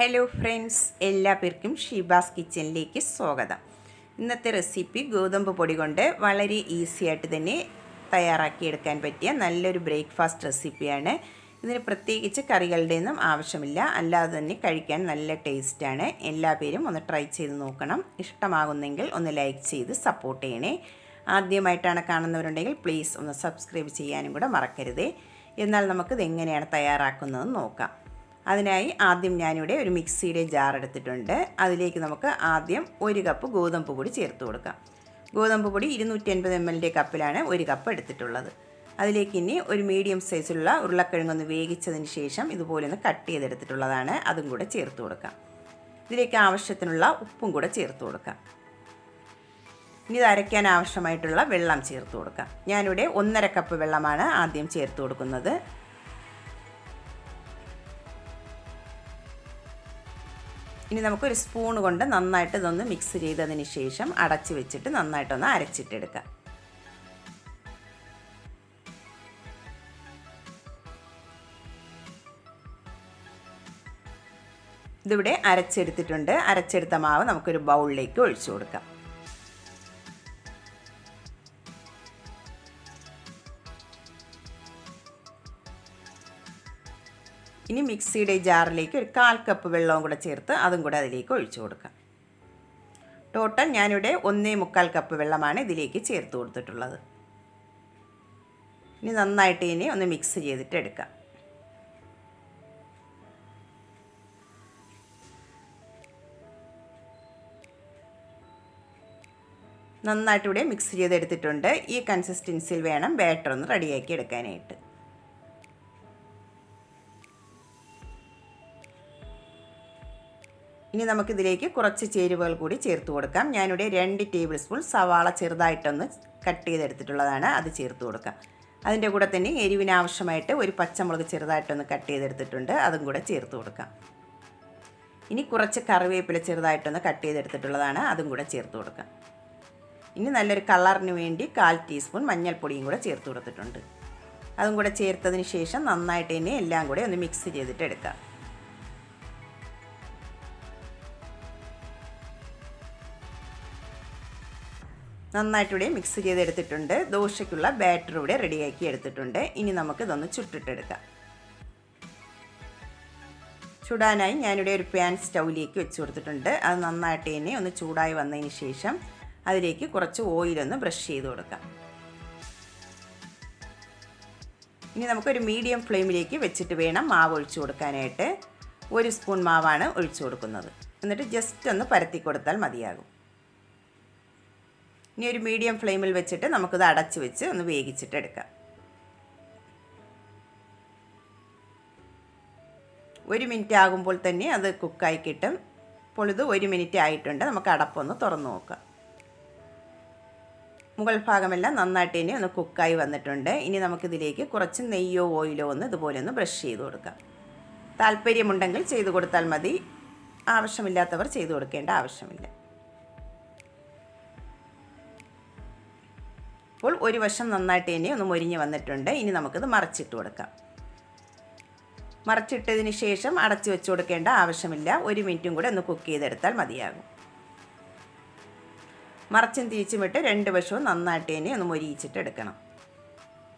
Hello friends എല്ലാ പേർക്കും ഷീബാസ് കിച്ചണിലേക്ക് സ്വാഗതം. ഇന്നത്തെ റെസിപ്പി ഗോതമ്പ് പൊടി കൊണ്ട് വളരെ ഈസി ആയിട്ട് തന്നെ തയ്യാറാക്കിയെടുക്കാൻ പറ്റിയ നല്ലൊരു ബ്രേക്ക്ഫാസ്റ്റ് റെസിപ്പിയാണ് ഇതിന് പ്രത്യേകിച്ച് കറികളുടെ ഒന്നും ആവശ്യമില്ല. അല്ലാതെ തന്നെ കഴിക്കാൻ നല്ല ടേസ്റ്റാണ് എല്ലാ പേരും ഒന്ന് ട്രൈ ചെയ്ത് നോക്കണം. ഇഷ്ടമാകുന്നെങ്കിൽ ഒന്ന് ലൈക്ക് ചെയ്ത് സപ്പോർട്ട് ചെയ്യണേ. ആദ്യമായിട്ടാണ് കാണുന്നവരുണ്ടെങ്കിൽ പ്ലീസ് ഒന്ന് സബ്സ്ക്രൈബ് ചെയ്യാനും കൂടെ മറക്കരുതേ. എന്നാൽ നമുക്കിത് എങ്ങനെയാണ് തയ്യാറാക്കുന്നതെന്ന് നോക്കാം. അതിനായി ആദ്യം ഞാനിവിടെ ഒരു മിക്സിയുടെ ജാർ എടുത്തിട്ടുണ്ട്. അതിലേക്ക് നമുക്ക് ആദ്യം ഒരു കപ്പ് ഗോതമ്പ് പൊടി ചേർത്ത് കൊടുക്കാം. ഗോതമ്പ് പൊടി ഇരുന്നൂറ്റി അൻപത് എം എല്ലിന്റെ കപ്പിലാണ് ഒരു കപ്പ് എടുത്തിട്ടുള്ളത്. അതിലേക്ക് ഇനി ഒരു മീഡിയം സൈസിലുള്ള ഉരുളക്കിഴങ്ങൊന്ന് വേവിച്ചതിന് ശേഷം ഇതുപോലെ ഒന്ന് കട്ട് ചെയ്തെടുത്തിട്ടുള്ളതാണ്. അതും കൂടെ ചേർത്ത് കൊടുക്കാം. ഇതിലേക്ക് ആവശ്യത്തിനുള്ള ഉപ്പും കൂടെ ചേർത്ത് കൊടുക്കാം. ഇനി ഇത് അരയ്ക്കാൻ ആവശ്യമായിട്ടുള്ള വെള്ളം ചേർത്ത് കൊടുക്കാം. ഞാനിവിടെ ഒന്നര കപ്പ് വെള്ളമാണ് ആദ്യം ചേർത്ത് കൊടുക്കുന്നത്. ഇനി നമുക്കൊരു സ്പൂൺ കൊണ്ട് നന്നായിട്ട് ഇതൊന്ന് മിക്സ് ചെയ്തതിന് ശേഷം അടച്ച് വെച്ചിട്ട് നന്നായിട്ടൊന്ന് അരച്ചിട്ടെടുക്കാം. ഇതിവിടെ അരച്ചെടുത്തിട്ടുണ്ട്. അരച്ചെടുത്ത മാവ് നമുക്കൊരു ബൗളിലേക്ക് ഒഴിച്ചു കൊടുക്കാം. ഇനി മിക്സിയുടെ ജാറിലേക്ക് ഒരു കാൽ കപ്പ് വെള്ളവും കൂടെ ചേർത്ത് അതും കൂടെ അതിലേക്ക് ഒഴിച്ചു കൊടുക്കാം. ടോട്ടൽ ഞാനിവിടെ ഒന്നേ മുക്കാൽ കപ്പ് വെള്ളമാണ് ഇതിലേക്ക് ചേർത്ത് കൊടുത്തിട്ടുള്ളത്. ഇനി നന്നായിട്ട് ഇനി ഒന്ന് മിക്സ് ചെയ്തിട്ട് എടുക്കാം. നന്നായിട്ട് ഇവിടെ മിക്സ് ചെയ്തെടുത്തിട്ടുണ്ട്. ഈ കൺസിസ്റ്റൻസിയിൽ വേണം ബാറ്റർ ഒന്ന് റെഡിയാക്കി എടുക്കാനായിട്ട്. ഇനി നമുക്കിതിലേക്ക് കുറച്ച് ചേരുവകൾ കൂടി ചേർത്ത് കൊടുക്കാം. ഞാനിവിടെ രണ്ട് ടേബിൾ സ്പൂൺ സവാള ചെറുതായിട്ടൊന്ന് കട്ട് ചെയ്തെടുത്തിട്ടുള്ളതാണ്. അത് ചേർത്ത് കൊടുക്കാം. അതിന്റെ കൂടെ തന്നെ എരിവിന് ആവശ്യമായിട്ട് ഒരു പച്ചമുളക് ചെറുതായിട്ടൊന്ന് കട്ട് ചെയ്തെടുത്തിട്ടുണ്ട്. അതും കൂടെ ചേർത്ത് കൊടുക്കാം. ഇനി കുറച്ച് കറിവേപ്പില ചെറുതായിട്ടൊന്ന് കട്ട് ചെയ്തെടുത്തിട്ടുള്ളതാണ്. അതും കൂടെ ചേർത്ത് കൊടുക്കാം. ഇനി നല്ലൊരു കളറിന് വേണ്ടി കാൽ ടീസ്പൂൺ മഞ്ഞൾപ്പൊടിയും കൂടെ ചേർത്ത് കൊടുത്തിട്ടുണ്ട്. അതും കൂടെ ചേർത്തതിന് ശേഷം നന്നായിട്ട് തന്നെ എല്ലാം കൂടെ ഒന്ന് മിക്സ് ചെയ്തിട്ട് എടുക്കാം. നന്നായിട്ടിവിടെ മിക്സ് ചെയ്തെടുത്തിട്ടുണ്ട്. ദോശയ്ക്കുള്ള ബാറ്റർ ഇവിടെ റെഡിയാക്കി എടുത്തിട്ടുണ്ട്. ഇനി നമുക്കിതൊന്ന് ചുട്ടിട്ടെടുക്കാം. ചുടാനായി ഞാനിവിടെ ഒരു പാൻ സ്റ്റൗവിലേക്ക് വെച്ച് കൊടുത്തിട്ടുണ്ട്. അത് നന്നായിട്ട് തന്നെ ഒന്ന് ചൂടായി വന്നതിന് ശേഷം അതിലേക്ക് കുറച്ച് ഓയിലൊന്ന് ബ്രഷ് ചെയ്ത് കൊടുക്കാം. ഇനി നമുക്കൊരു മീഡിയം ഫ്ലെയിമിലേക്ക് വെച്ചിട്ട് വേണം മാവ് ഒഴിച്ചു കൊടുക്കാനായിട്ട്. ഒരു സ്പൂൺ മാവാണ് ഒഴിച്ചു കൊടുക്കുന്നത്. എന്നിട്ട് ജസ്റ്റ് ഒന്ന് പരത്തി കൊടുത്താൽ മതിയാകും. ഇനി ഒരു മീഡിയം ഫ്ലെയിമിൽ വെച്ചിട്ട് നമുക്കിത് അടച്ച് വെച്ച് ഒന്ന് വേവിച്ചിട്ട് എടുക്കാം. ഒരു മിനിറ്റ് ആകുമ്പോൾ തന്നെ അത് കുക്കായി കിട്ടും. അപ്പോൾ ഇത് ഒരു മിനിറ്റ് ആയിട്ടുണ്ട്. നമുക്ക് അടപ്പൊന്ന് തുറന്ന് നോക്കാം. മുകൾ ഭാഗമെല്ലാം നന്നായിട്ട് ഇനി ഒന്ന് കുക്കായി വന്നിട്ടുണ്ട്. ഇനി നമുക്കിതിലേക്ക് കുറച്ച് നെയ്യോ ഓയിലോ ഒന്ന് ഇതുപോലെ ഒന്ന് ബ്രഷ് ചെയ്ത് കൊടുക്കാം. താല്പര്യമുണ്ടെങ്കിൽ ചെയ്ത് കൊടുത്താൽ മതി. ആവശ്യമില്ലാത്തവർ ചെയ്ത് കൊടുക്കേണ്ട ആവശ്യമില്ല. അപ്പോൾ ഒരു വശം നന്നായിട്ട് തന്നെ ഒന്ന് മൊരിഞ്ഞ് വന്നിട്ടുണ്ട്. ഇനി നമുക്കിത് മറച്ചിട്ട് കൊടുക്കാം. മറച്ചിട്ടതിന് ശേഷം അടച്ചു വെച്ച് കൊടുക്കേണ്ട ആവശ്യമില്ല. ഒരു മിനിറ്റും കൂടെ ഒന്ന് കുക്ക് ചെയ്തെടുത്താൽ മതിയാകും. മറച്ചും തിരിച്ചും ഇട്ട് രണ്ട് വശവും നന്നായിട്ട് തന്നെ ഒന്ന് മൊരിയിച്ചിട്ട് എടുക്കണം.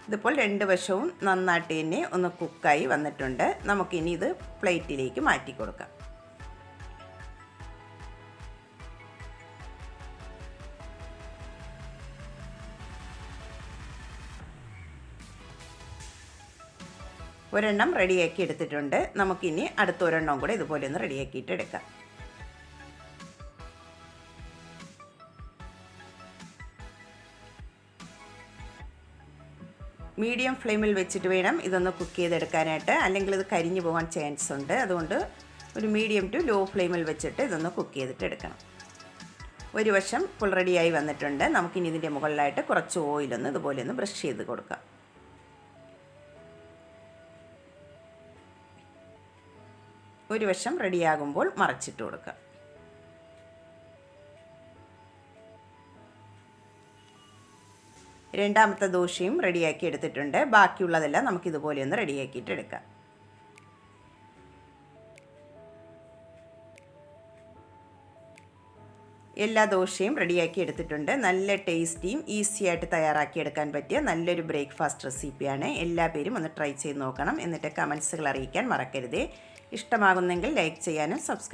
ഇതിപ്പോൾ രണ്ട് വശവും നന്നായിട്ട് തന്നെ ഒന്ന് കുക്കായി വന്നിട്ടുണ്ട്. നമുക്കിനി ഇത് പ്ലേറ്റിലേക്ക് മാറ്റി കൊടുക്കാം. ഒരെണ്ണം റെഡിയാക്കി എടുത്തിട്ടുണ്ട്. നമുക്കിനി അടുത്ത ഒരെണ്ണം കൂടെ ഇതുപോലെ ഒന്ന് റെഡിയാക്കിയിട്ട് എടുക്കാം. മീഡിയം ഫ്ലെയിമിൽ വെച്ചിട്ട് വേണം ഇതൊന്ന് കുക്ക് ചെയ്തെടുക്കാനായിട്ട്. അല്ലെങ്കിൽ ഇത് കരിഞ്ഞു പോകാൻ ചാൻസ് ഉണ്ട്. അതുകൊണ്ട് ഒരു മീഡിയം ടു ലോ ഫ്ലെയിമിൽ വെച്ചിട്ട് ഇതൊന്ന് കുക്ക് ചെയ്തിട്ട് എടുക്കണം. ഒരു വശം ഫുൾ റെഡിയായി വന്നിട്ടുണ്ട്. നമുക്കിനി ഇതിന്റെ മുകളിലായിട്ട് കുറച്ച് ഓയിലൊന്ന് ഇതുപോലെ ഒന്ന് ബ്രഷ് ചെയ്ത് കൊടുക്കാം. ഒരു വശം റെഡിയാകുമ്പോൾ മറച്ചിട്ട് കൊടുക്കുക. രണ്ടാമത്തെ ദോശയും റെഡിയാക്കി എടുത്തിട്ടുണ്ട്. ബാക്കിയുള്ളതെല്ലാം നമുക്ക് ഇതുപോലെ ഒന്ന് റെഡിയാക്കിയിട്ട് എടുക്കാം. എല്ലാ ദോശയും റെഡിയാക്കി എടുത്തിട്ടുണ്ട്. നല്ല ടേസ്റ്റിയും ഈസി ആയിട്ട് തയ്യാറാക്കി എടുക്കാൻ പറ്റിയ നല്ലൊരു ബ്രേക്ക്ഫാസ്റ്റ് റെസിപ്പിയാണ്. എല്ലാ പേരും ഒന്ന് ട്രൈ ചെയ്ത് നോക്കണം. എന്നിട്ട് കമൻസുകൾ അറിയിക്കാൻ മറക്കരുതേ. ഇഷ്ടമാകുന്നെങ്കിൽ ലൈക്ക് ചെയ്യാനും സബ്സ്ക്രൈബ്